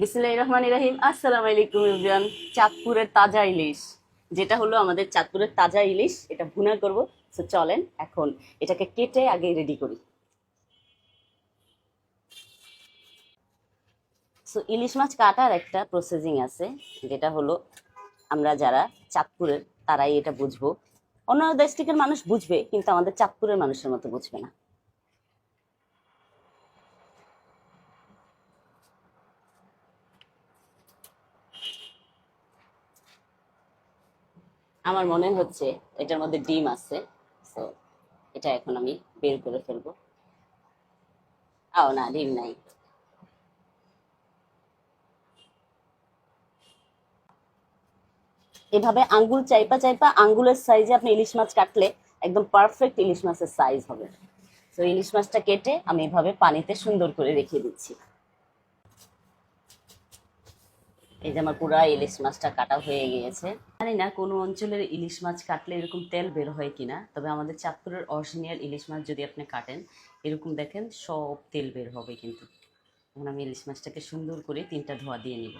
বিসমিল্লাহির রহমানির রহিম। আসসালামু আলাইকুম ইমরান চাঁদপুরের তাজা ইলিশ। যেটা হলো আমাদের চাঁদপুরের তাজা ইলিশ, এটা ভুনা করব। তো চলেন এখন এটাকে কেটে আগে রেডি করি। সো ইলিশ মাছ কাটার একটা প্রসেসিং আছে, যেটা হলো আমরা যারা চাঁদপুরের, তারাই এটা বুঝব। অন্য ডিস্ট্রিক্টের মানুষ বুঝবে, কিন্তু আমাদের চাঁদপুরের মানুষের মতো বুঝবে না। আমার মনে হচ্ছে এটার মধ্যে ডিম আছে তো এটা এখন আমি বের করে ফেলব। আও না, ডিম নাই। এভাবে আঙ্গুল চাইপা চাইপা আঙ্গুলের সাইজে আপনি ইলিশ মাছ কাটলে একদম পারফেক্ট ইলিশ মাছের সাইজ হবে। তো ইলিশ মাছটা কেটে আমি এভাবে পানিতে সুন্দর করে রেখে দিচ্ছি। এই যে আমার পুরা ইলিশ মাছটা কাটা হয়ে গিয়েছে। জানি না কোনো অঞ্চলের ইলিশ মাছ কাটলে এরকম তেল বের হয় কিনা, তবে আমাদের চাঁদপুরের অরিজিনাল ইলিশ মাছ যদি আপনি কাটেন, এরকম দেখেন সব তেল বের হবে কিন্তু। এখন আমি ইলিশ মাছটাকে সুন্দর করে তিনটা ধোয়া দিয়ে নিব।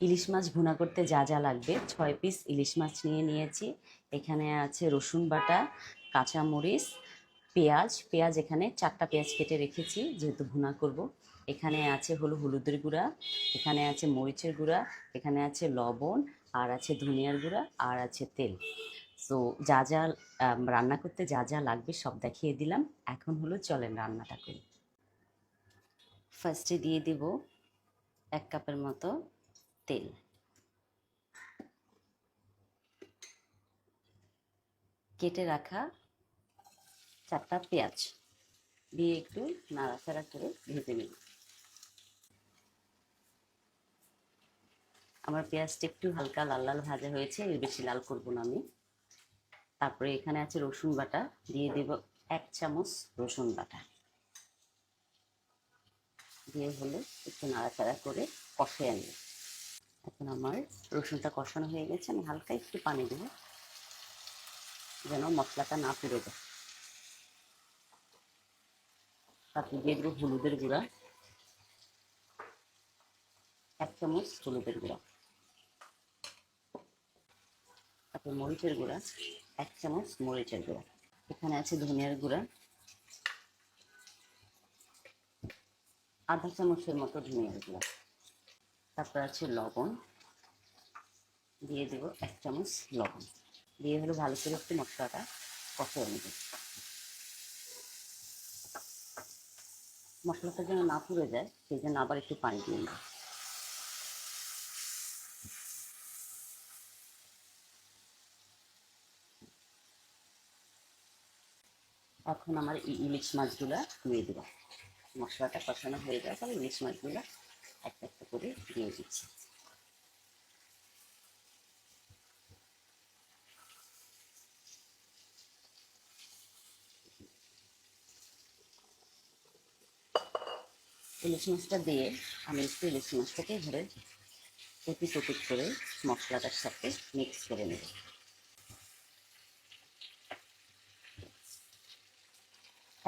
ইলিশ মাছ ভুনা করতে যা যা লাগবে, ছয় পিস ইলিশ মাছ নিয়ে নিয়েছি। এখানে আছে রসুন বাটা, কাঁচামরিচ, পেঁয়াজ। পেঁয়াজ এখানে চারটা পেঁয়াজ কেটে রেখেছি, যেহেতু ভুনা করব। এখানে আছে হলো হলুদের গুঁড়া, এখানে আছে মরিচের গুঁড়া, এখানে আছে লবণ, আর আছে ধনিয়ার গুঁড়া, আর আছে তেল। সো যা যা রান্না করতে যা যা লাগবে সব দেখিয়ে দিলাম। এখন হলো চলেন রান্নাটা করি। ফার্স্টে দিয়ে দেব এক কাপের মতো তেল। কেটে রাখা চারটা পেঁয়াজ। দিয়ে একটু নাড়াচাড়া করে ভেজে নিই আমার পেঁয়াজটা একটু হালকা লাল লাল ভাজা হয়েছে, এর বেশি লাল করব না আমি। তারপরে এখানে আছে রসুন বাটা, দিয়ে দেব এক চামচ রসুন বাটা। দিয়ে হলে একটু নাড়াচাড়া করে কষে আনবে এখন আমার রসুনটা কষানো হয়ে গেছে, আমি হালকা একটু পানি দেবো, যেন মশলাটা না পুড়ে যায়। তারপরে দিয়ে দেবো হলুদের গুঁড়া, এক চামচ হলুদের গুঁড়া। তারপর মরিচের গুঁড়া, এক চামচ মরিচের গুঁড়া। এখানে আছে ধনিয়ার গুঁড়া। আধা চামচের মতো ধনিয়ার গুঁড়া। তারপর আছে লবণ। দিয়ে দেব এক চামচ লবণ। দিয়ে হলো ভালো করে একটু মশলাটা কষে নেব। মশলাটা যেন না পুড়ে যায়, সেই জন্য আবার একটু পানি দিয়ে নেব। এখন আমার এই ইলিশ মাছগুলা দিয়ে দেবো মশলাটা কষানো হয়ে যাওয়ার পর ইলিশ মাছগুলো একটা একটা করে দিয়ে দিচ্ছি। ইলিশ মাছটা দিয়ে আমি একটু ইলিশ মাছটাকে ধরে এপিট ওপিট করে মশলাটার সাথে মিক্স করে নেব।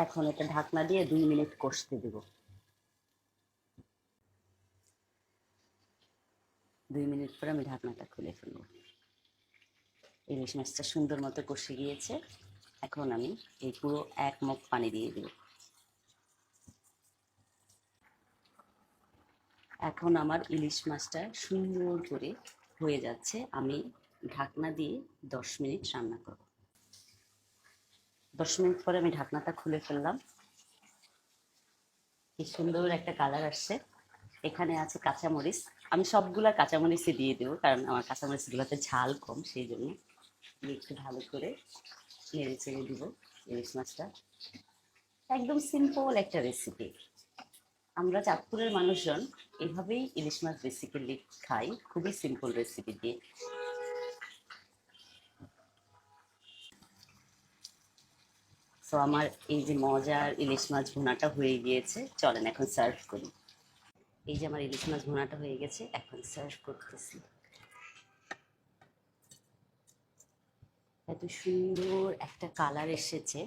এখন এটা ঢাকনা দিয়ে দুই মিনিট কষতে দেব। দুই মিনিট পরে আমি ঢাকনাটা খুলে ফেলব। ইলিশ মাছটা সুন্দর মতো কষে গিয়েছে। এখন আমি এই পুরো এক মগ পানি দিয়ে দেব। এখন আমার ইলিশ মাছটা সুন্দর করে হয়ে যাচ্ছে। আমি ঢাকনা দিয়ে দশ মিনিট রান্না করব। দশ মিনিট পরে আমি ঢাকনাটা খুলে ফেললাম। কি সুন্দর একটা কালার আসছে। এখানে আছে কাঁচামরিচ। আমি সবগুলা কাঁচামরিচই দিয়ে দেবো, কারণ আমার কাঁচামরিচগুলোতে ঝাল কম, সেই জন্য একটু ভালো করে নেড়ে চেড়ে দিব ইলিশ মাছটা। একদম সিম্পল একটা রেসিপি আমরা চাঁদপুরের মানুষজন এভাবেই ইলিশ মাছ বেসিক্যালি খাই, খুবই সিম্পল রেসিপি দিয়ে। তো আমার এই যে মজার ইলিশ মাছ ভুনাটা হয়ে গিয়েছে, চলেন এখন সার্ভ করি। এই যে আমার ইলিশ মাছ ভুনাটা হয়ে গেছে, এখন সার্ভ করতেছি। এত সুন্দর একটা কালার এসেছে।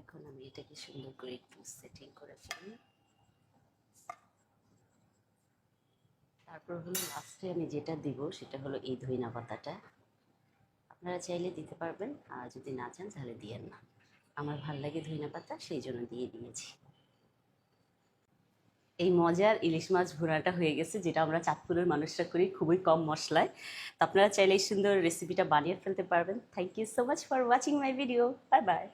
এখন আমি এটাকে সুন্দর করে একটু সেটিং করে ফেলি। তারপর হলো লাস্টে আমি যেটা দিব, সেটা হলো এই ধইনা পাতাটা। আপনারা চাইলে দিতে পারবেন। আর যদি না চান, তাহলে দিয়েন না। আমার ভালো লাগে ধইনা পাতা, সেই জন্য দিয়ে দিয়েছি। এই মজার ইলিশ মাছ ভুনাটা হয়ে গেছে, যেটা আমরা চাঁদপুরের মানুষরা করি খুবই কম মশলায়। তো আপনারা চাইলে এই সুন্দর রেসিপিটা বানিয়ে ফেলতে পারবেন। Thank you so much for watching my video bye bye